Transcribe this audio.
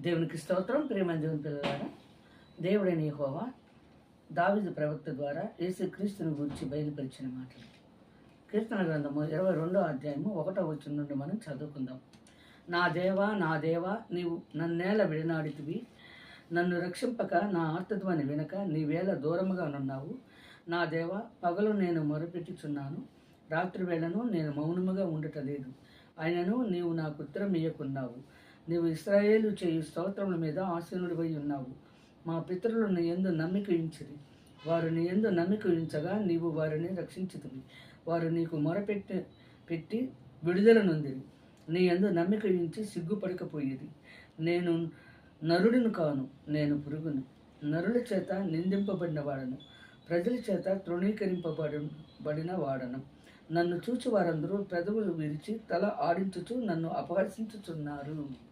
దేవునికి స్తోత్రం. ప్రేమ దేవుని పిల్లలారా దేవుడైన హోవా దావిదు ప్రవక్త ద్వారా యేసుక్రీస్తుని గురించి బయలుపరిచిన మాటలు. కీర్తన గ్రంథము ఇరవై రెండో అధ్యాయము ఒకటో వచ్చిన నుండి మనం చదువుకుందాం. నా దేవా నా దేవా నీవు నన్నేల విడనాడితివి. నన్ను రక్షింపక నా ఆర్తధ్వని వినక నీవేళ దూరముగా నున్నావు. నా దేవా పగలు నేను మొరపెట్టుచున్నాను. రాత్రి వేళను నేను మౌనముగా ఉండట లేదు. నీవు నాకు ఉత్తరం ఇయ్యకున్నావు. నీవు ఇస్రాయేలు చేయు స్తోత్రముల మీద ఆసీనుడిపై ఉన్నావు. మా పితరులు నీ ఎందు నమ్మిక ఉంచిరి. వారు నీ ఎందు నమ్మిక ఉంచగా నీవు వారిని రక్షించుతుంది వారు నీకు మొరపెట్టి పెట్టి విడుదల నొందిరి. నీ ఎందు నమ్మిక ఉంచి సిగ్గుపడకపోయేది. నేను నరుడును కాను నేను పురుగును. నరుల చేత నిందింపబడిన వాడను ప్రజల చేత తృణీకరింపబడి వాడను నన్ను చూచి వారందరూ పెదవులు విరిచి తల ఆడించుచు నన్ను అపహసించుచున్నారు.